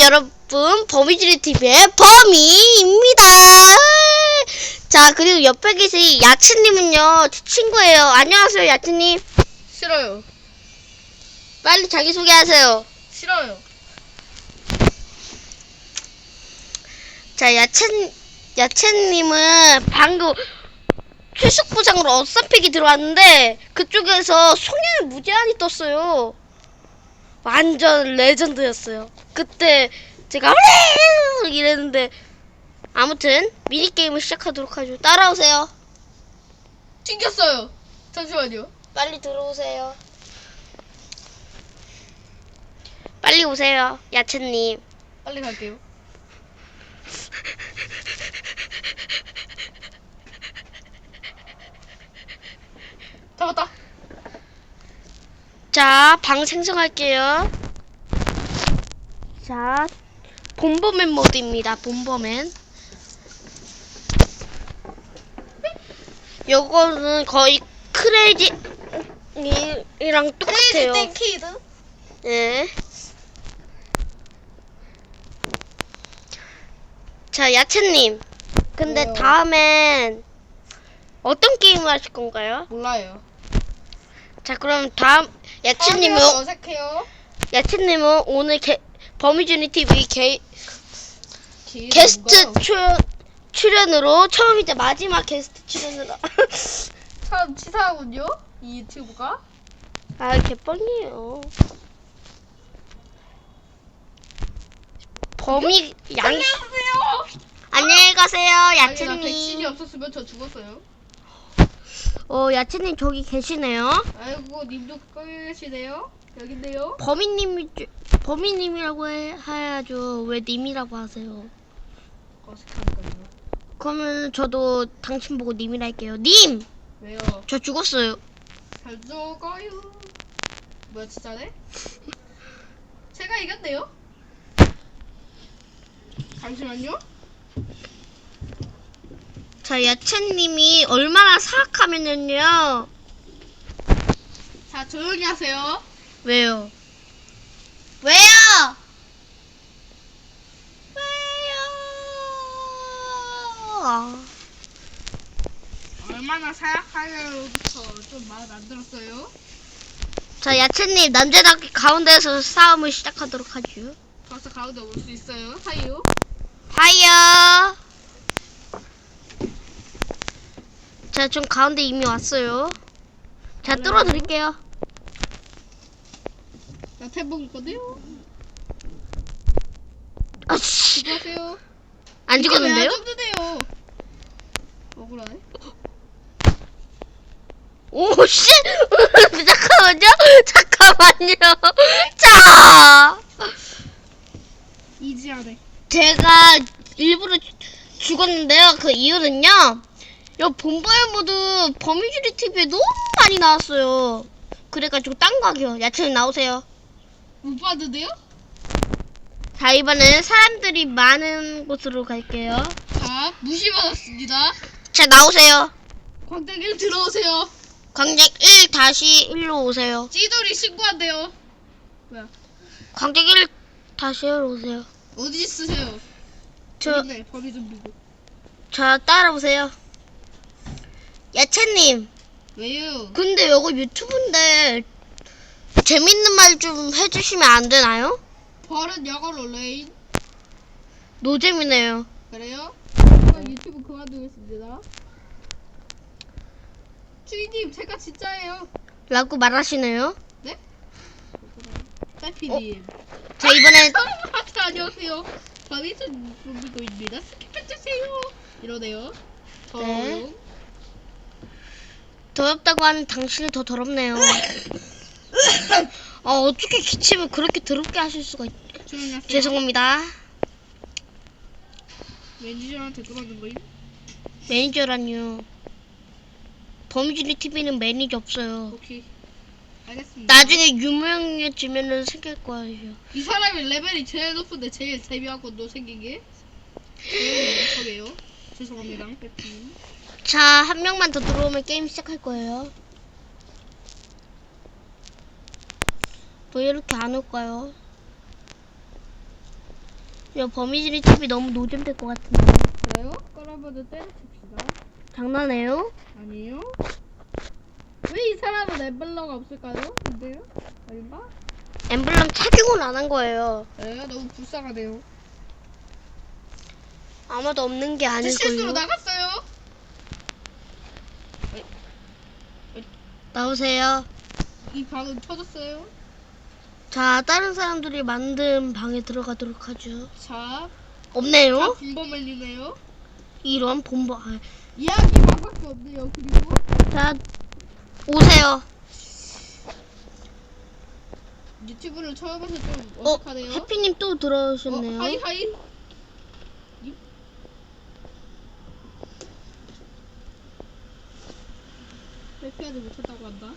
여러분 범이주리 TV의 범이입니다. 자 그리고 옆에 계신 야채님은요 제 친구예요. 안녕하세요 야채님. 싫어요. 빨리 자기 소개하세요. 싫어요. 자 야채 야채님은 방금 최숙부장으로 어썸픽이 들어왔는데 그쪽에서 송영이 무제한이 떴어요. 완전 레전드였어요. 그때 제가 이랬는데 아무튼 미니 게임을 시작하도록 하죠. 따라오세요. 튕겼어요. 잠시만요. 빨리 들어오세요. 빨리 오세요, 야채님. 빨리 갈게요. 잡았다. 자, 방 생성할게요. 자, 본버맨 모드입니다. 본버맨. 요거는 거의 크레이지 이랑 똑같아요. 키드. 네. 자, 야채님. 근데 왜요? 다음엔 어떤 게임을 하실 건가요? 몰라요. 자, 그럼 다음 야채님은 아, 어색해요. 야채님은 오늘 게, 범위주니 TV 게, 키 게스트? 출연, 출연으로 처음이자 마지막 게스트 출연으로 참 치사하군요. 이 유튜브가. 아 개뻥이에요 범위 양 안녕하세요. 안녕히 가세요 나 백신이 야채님 없었으면 저 죽었어요. 어 야채님 저기 계시네요 아이고 님도 꺼계시네요. 여긴데요. 범위님이 범위님이라고 해, 해야죠 왜 님이라고 하세요 어색하니까요. 그러면 저도 당신 보고 님이라 할게요 님! 왜요? 저 죽었어요 잘 죽어요. 뭐야 진짜네? 제가 이겼네요. 잠시만요. 자 야채님이 얼마나 사악하면은요 자 조용히 하세요. 왜요? 왜요? 왜요? 얼마나 사약하냐부터 좀 마음에 안 들었어요. 자, 야채님, 남자답게 가운데에서 싸움을 시작하도록 하죠. 벌써 가운데 올 수 있어요. 하이요. 파이어! 자, 좀 가운데 이미 왔어요. 자, 뚫어드릴게요. 나 태봉 있거든요. 아씨, 수고하세요. 안 죽었는데요? 안 죽는데요? 억울하네. 오, 씨! 잠깐만요! 잠깐만요! 자! 이지하네. 제가 일부러 죽- 죽었는데요. 그 이유는요. 요 본보의 모드 범위주리 TV에 너무 많이 나왔어요. 그래가지고 딴 가게요. 야채님 나오세요. 못 봤는데요? 자, 이번엔 사람들이 많은 곳으로 갈게요. 자, 무시받았습니다. 자, 나오세요. 광대길 들어오세요. 광장 1 다시 1로 오세요. 찌돌이 신고한대요. 뭐야? 광장 1 다시 1로 오세요. 어디 있으세요? 저, 네, 범위 좀 보고. 저 따라오세요. 야채님, 왜요? 근데 이거 유튜브인데 재밌는 말 좀 해주시면 안 되나요? 버릇 영어로 레인. 노잼이네요. 그래요? 그럼 유튜브 그만두겠습니다. 주인님, 제가 진짜예요. 라고 말하시네요. 네? 딸피님. 자, 이번엔 아, 안녕하세요. 범위전 부부고입니다. 스킵해주세요. 이러네요. 저 네. 더럽다고 하는 당신이 더 더럽네요. 어, 어떻게 기침을 그렇게 더럽게 하실 수가 있... 조용히. 죄송합니다. 매니저한테 그러는 거임? 매니저란요. 범주리 TV는 매니저 없어요. 오케이. 알겠습니다. 나중에 유명해지면은 생길 거예요. 이 사람이 레벨이 제일 높은데 제일 데뷔하고 너 생긴 게? 저게요. 죄송합니다. 자, 한 명만 더 들어오면 게임 시작할 거예요. 왜 이렇게 안 올까요? 야, 범인들이 TV 너무 노잼될 것 같은데. 그래요? 그러면은 때려칩시다. 장난해요? 아니에요? 왜 이 사람은 엠블러가 없을까요? 근데요? 아닌가? 엠블럼 착용을 안 한 거예요. 그래요? 너무 불쌍하네요. 아무도 없는 게제 실수로 아닐걸요. 나갔어요. 나오세요. 이 방은 터졌어요. 자, 다른 사람들이 만든 방에 들어가도록 하죠. 자, 없네요? 다 분범을리네요. 이런 본보. 아, 이야기 막밖에 없네요. 그리고 자, 오세요. 유튜브를 처음 해서 좀 어, 어색하네요. 해피님 또 들어오셨네요. 어, 하이 하이. 이- 회피하지 못했다고 한다.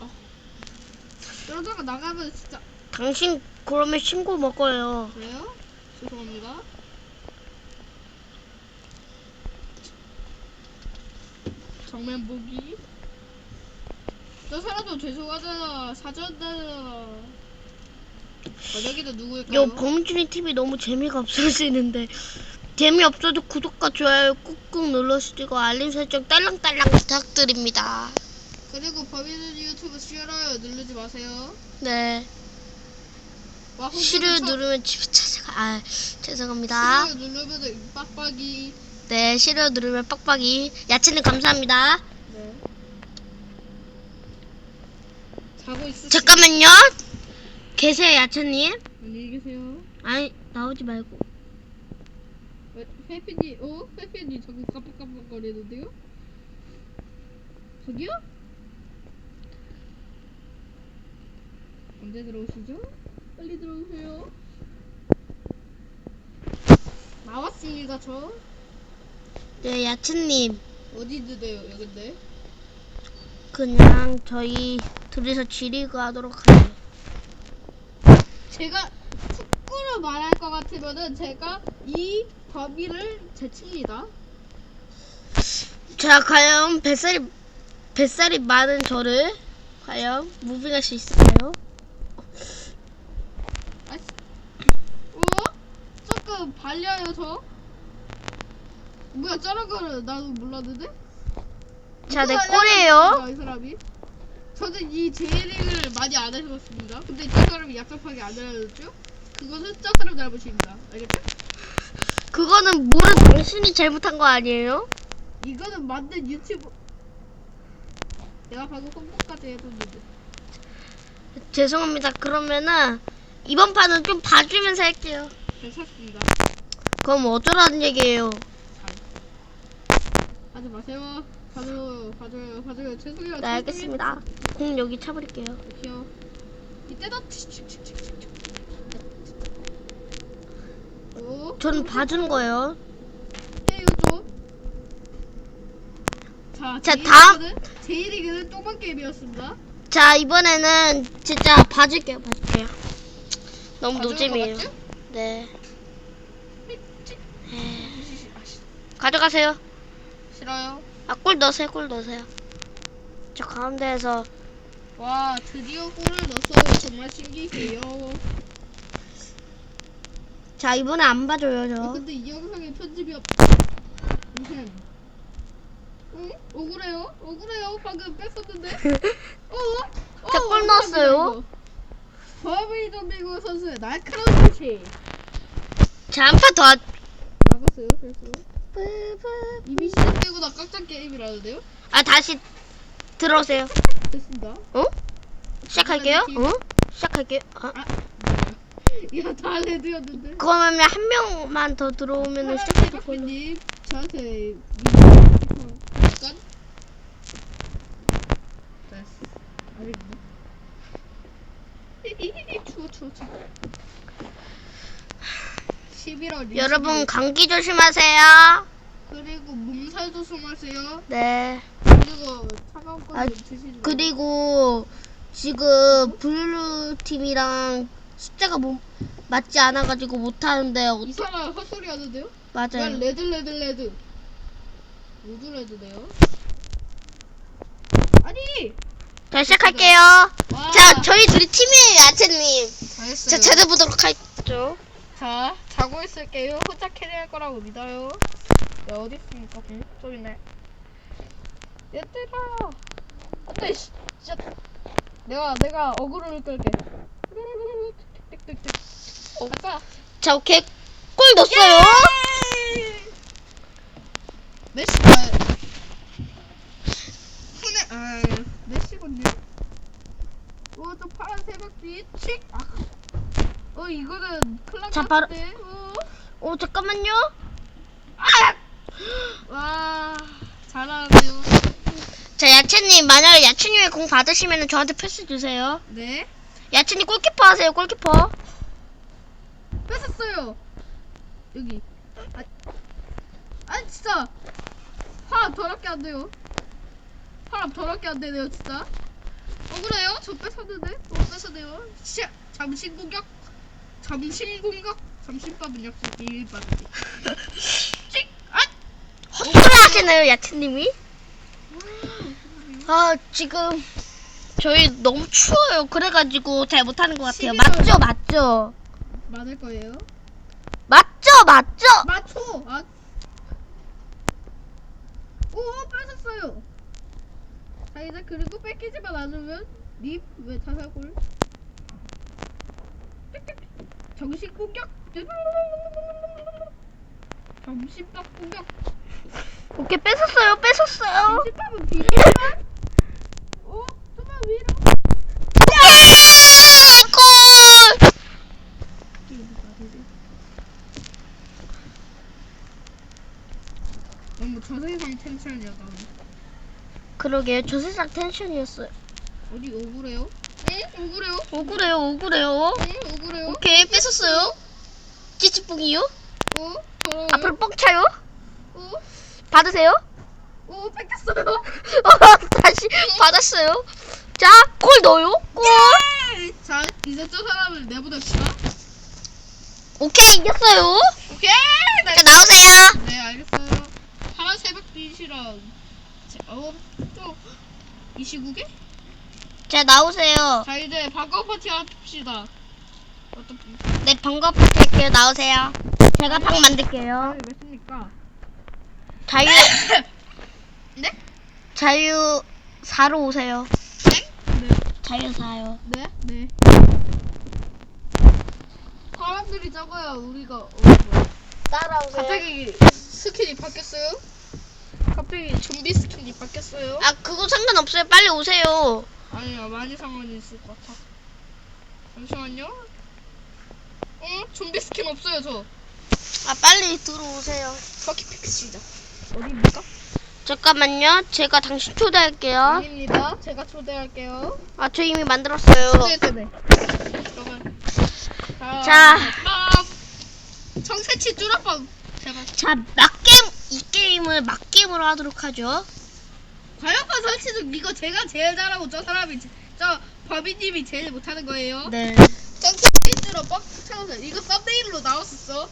어. 이러다가 나가면 진짜 당신 그러면 신고 먹어요. 그래요? 죄송합니다. 정면 보기. 저 사람도 죄송하잖아. 사전다. 저녁이도 누구일까요? 요 범준이 TV 너무 재미가 없어지는데 재미없어도 구독과 좋아요 꾹꾹 눌러주시고 알림 설정 딸랑딸랑 부탁드립니다. 그리고 범인은 유튜브 싫어요 누르지 마세요. 네. 와, 싫어 홍보는 처- 누르면 집에 찾아가. 아 죄송합니다. 싫어요 누르면 빡빡이. 네 싫어 누르면 빡빡이. 야채님 감사합니다. 네. 자고 있으시. 잠깐만요. 계세요 야채님? 안녕히 계세요. 아니 나오지 말고. 왜, 회피니, 어? 회피니 저기 깜빡깜빡거리는데요? 저기요? 언제 들어오시죠? 빨리 들어오세요. 나왔습니다, 저. 네 야채님 어디 드세요, 여긴데? 그냥 저희 둘이서 지리그 하도록 하죠. 제가 축구로 말할 것 같으면은 제가 이 범위를 제칩니다. 자, 과연 뱃살이 뱃살이 많은 저를 과연 무빙할 수 있을까요? 아씨. 어? 조금 발려요, 저? 뭐야, 저런 거를 나도 몰랐는데? 자, 내 꼴이에요. 알려줬습니까, 이 사람이? 저는 이 제리를 많이 안 해봤습니다. 근데 저 사람이 약속하게 안 알려줬죠? 그것은 저 사람 잘못입니다. 알겠죠? 그거는 모른 당신이 잘못한 거 아니에요? 이거는 만든 유튜브. 내가 방금 홍보까지 해뒀는데. 죄송합니다. 그러면은 이번 판은 좀 봐주면서 할게요. 괜찮습니다. 그럼 어쩌라는 얘기예요? 하지 마세요. 봐줘요, 봐줘요, 봐줘요. 죄송해요. 네, 알겠습니다. 공 여기 차버릴게요. 이렇게요. 이때도 오, 저는 봐주는 거예요. 해요 좀. 자, 자, 다음. 리그는- 제이 리그는 똥만 게임이었습니다. 자, 이번에는 진짜 봐줄게요. 봐줄게요. 너무 노잼이에요. 네. 에, 미치- 아, 씨, 가져가세요. 싫어요. 아, 골 넣으세요. 골 넣으세요. 저 가운데에서 와, 드디어 골을 넣었어요. 정말 신기해요. 자, 이번에 안 봐줘요, 아, 저. 근데 이 영상에 편집이 없. 응? 억울해요? 억울해요? 방금 뺐었는데. 어? 어? 자, 골 억울합니다, 넣었어요. 버비 dom비고 선수의 날카로운 터치. 자, 한 판 더. 하... 나갔어요, 그래서. 이미 시작되고 나 깜짝 게임이라는데요? 아, 다시 들어오세요. 됐습니다. 어? 시작할게요. 어? 시작할게요. 아, 야, 다 레드였는데. 그러면 한 명만 더 들어오면 시작할 거예요. 님 저한테 약간 됐어. 알겠네. 추워 추워 추워. 11월 20일. 여러분 감기 조심하세요. 그리고 몸살 조심하세요. 네. 그리고 차가운 거 아, 좀 드시지. 그리고 지금 블루 팀이랑 숫자가 못, 맞지 않아가지고 못하는데 어, 이 사람 헛소리 하는데요? 난 맞아요. 레드 레드 레드. 모두 레드네요. 아니 자, 시작할게요. 와, 자, 저희 둘이 팀이에요, 야채님. 잘했어요. 자, 잘해보도록 하죠. 자, 자고 있을게요. 혼자 캐리할 거라고 믿어요. 야, 어디 있습니까? 응? 저기 있네. 얘들아. 안돼, 씨. 진짜. 내가 내가 어그로를 끌게. 띡띡띡. 어, 아까. 자, 오케이. 골 넣었어요. 메시. 아, 훈에 아, 메시군요. 오, 저 파란 새벽빛. 칙. 아. 어, 이거는 클럽 자, 바로- 같은데. 어. 오, 잠깐만요. 와, 잘하네요. 자, 야채님, 만약에 야채님이 공 받으시면 저한테 패스 주세요. 네. 야채님 골키퍼 하세요, 골키퍼. 뺏었어요. 여기. 아, 아 진짜. 화합 더럽게 안 돼요. 화합 더럽게 안 되네요, 진짜. 억울해요? 저 뺏었는데? 또 뺏었네요. 시작. 잠시 공격. 잠시 공격. 잠시밥은 역시 일반. 찍. 아. 헛소리 하시네요, 야채님이. 아, 지금 저희 너무 추워요. 그래가지고 잘 못하는 것 같아요. 11월. 맞죠, 맞죠? 많을 거예요. 맞죠, 맞죠? 맞춰. 아. 오, 뺏었어요. 자 이제 그리고 뺏기지만 않으면 립왜 자살골? 정신 공격. 정신밥 공격. 오케이, 뺏었어요, 뺏었어요. 오, 좀만 위로. 오케이! 골! 너무 저세상 텐션이야 나. 그러게요, 저 세상 텐션이었어요. 어디 억울해요? 응, 억울해요. 억울해요, 억울해요. 응, 억울해요. 오케이, 뺏었어요. 찌찌뿡이요? 어, 더러워요. 앞으로 뻥 차요? 어, 받으세요. 오, 뺏겼어요. 다시 받았어요. 자, 골 넣어요. 골. 자, 이제 저 사람을 내보냅시다. 오케이, 이겼어요. 오케이. 자, 나오세요. 네, 알겠어요. 파란 새벽 빛이랑 제- 어, 또이 시국에? 자, 나오세요. 자, 이제 방과 파티 합시다. 네, 번거 부탁할게요. 나오세요. 제가 방 만들게요. 몇 씁니까? 자유, 네? 자유 4로 오세요. 네? 네. 자유 4요. 네? 네. 사람들이 적어야 우리가 어, 뭐야. 따라오세요. 갑자기 스킨이 바뀌었어요? 갑자기 좀비 스킨이 바뀌었어요? 아, 그거 상관없어요. 빨리 오세요. 아니요, 많이 상관이 있을 것 같아. 잠시만요. 어? 좀비 스킨 없어요, 저. 아, 빨리 들어오세요. 터키 픽스입니다. 어디입니까? 잠깐만요. 제가 당신 초대할게요. 아닙니다. 제가 초대할게요. 아, 저 이미 만들었어요. 초대 초대. 그러면 자, 자. 빡! 청새치 쭈라빵 제발. 자, 막게임, 이 게임을 막게임으로 하도록 하죠. 과연판 설치 중 이거 제가 제일 잘하고 저 사람이 제- 저 버비님이 제일 못하는 거예요. 네. 청 쭈라빵 찾아서 이거 썸네일로 나왔었어.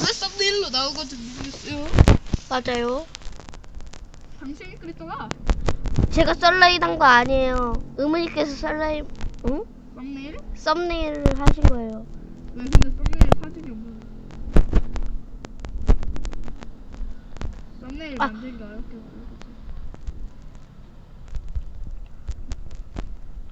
왜 썸네일로 나온 건지 모르겠어요. 맞아요. 당신이 그랬잖아. 제가 썰라인 한거 아니에요. 의문님께서 썰라인, 응? 썸네일? 썸네일을 하신 거예요. 왜 근데 썸네일 사진이 없는 썸네일 아. 만들기 어렵게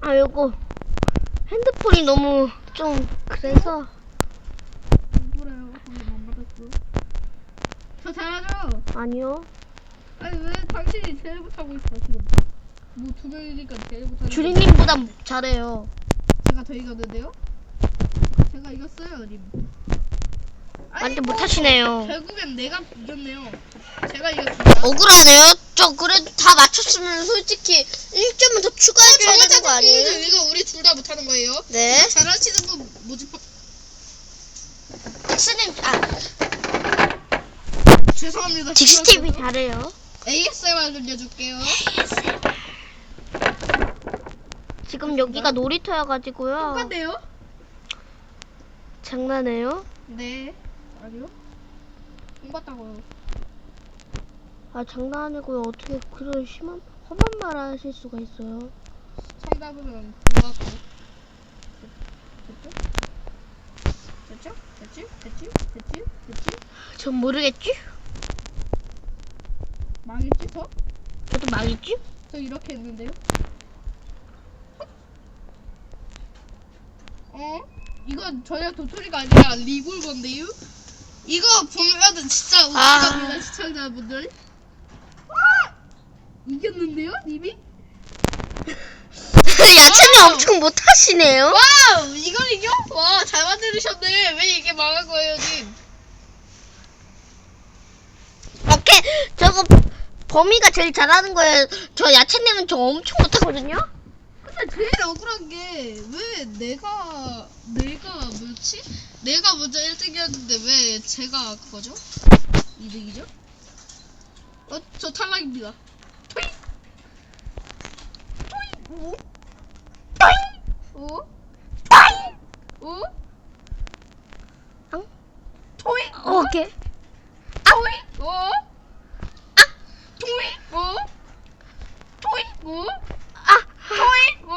아, 요거. 핸드폰이 너무 좀, 그래서. 그래요 거기 안 맞았어 저 잘하죠? 아니요. 아니 왜 당신이 제일 못하고 있어 지금 뭐 두 명이니까 제일 못하는 주리님보다 잘해요. 제가 더 이겼는데요? 제가 이겼어요 님 완전 못하시네요. 결국엔 내가 이겼네요 제가 이겼습니다 억울하네요. 저 그래도 다 맞췄으면 솔직히 1점은 더 추가해줘야 되는 거 아니에요? 이거 우리 둘 다 못하는 거예요? 네. 잘하시는 분 모집 닉스님, 아, 죄송합니다. 딕스TV 잘해요. ASMR 들려줄게요. 지금 여기가 놀이터여가지고요. 똑같네요? 장난해요? 네. 아니요? 똑같다고요 아, 장난 아니고요. 어떻게 그런 심한. 험한 말 하실 수가 있어요. 정답은 그거고. 됐죠? 됐지? 됐지? 됐지? 됐지? 전 모르겠지? 망했지 더? 저도 망했지? 저 이렇게 했는데요? 어? 이건 전혀 도토리가 아니라 리볼버인데요? 이거 보면은 진짜 아. 웃기답니다 시청자분들 아! 이겼는데요 님이? 야채님 엄청 못하시네요. 와우 이걸 이겨? 와 잘 만들으셨네 왜 이게 망한 거예요 님? 오케이, 저거 범이가 제일 잘하는 거예요. 저 야채님은 저 엄청 못하거든요. 근데 제일 억울한 게 왜 내가 내가 뭐지? 내가 먼저 1등이었는데 왜 제가 그거죠? 2등이죠? 어? 저 탈락입니다. 토이! 오? 오? 오? 응? 토이! 오케이. 토이! 오? 아! 토이! 오? 토이! 오? 아, 토이! 오?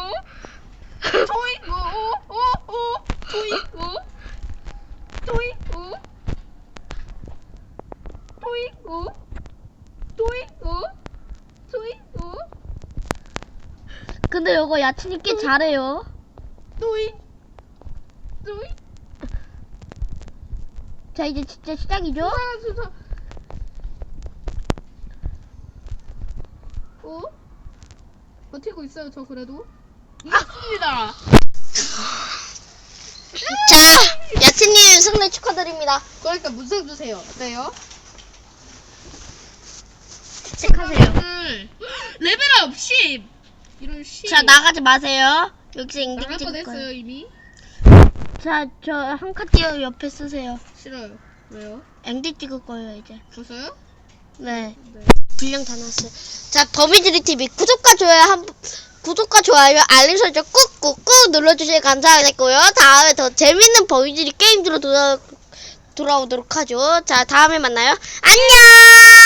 토이! 오? 오? 오? 오? 토이! 오? 토이! 오? 토이! 오? 토이! 오? 이거 야채님 꽤 잘해요. 토이! 토이! 자, 이제 진짜 시작이죠? 수사 수사 오? 버티고 있어요 저 그래도 이겼습니다 자, 야채님 승리 축하드립니다. 그러니까 문상 주세요 어때요? 체크하세요. 음, 레벨업 10 이런 10 자, 나가지 마세요. 여기서 나갈 찍을 뻔했어요 거예요. 이미 자, 저 한 칸 띄어 옆에 쓰세요. 싫어요 왜요? 앵딩 찍을 거예요, 이제. 벌써요? 네. 네 분량 다 났어요. 자, 범이들이 TV 구독과 좋아요 한 구독과 좋아요, 알림 설정 꾹꾹꾹 눌러주시면 감사하겠고요. 다음에 더 재밌는 범이들이 게임들로 돌아 돌아오도록 하죠. 자, 다음에 만나요. 안녕.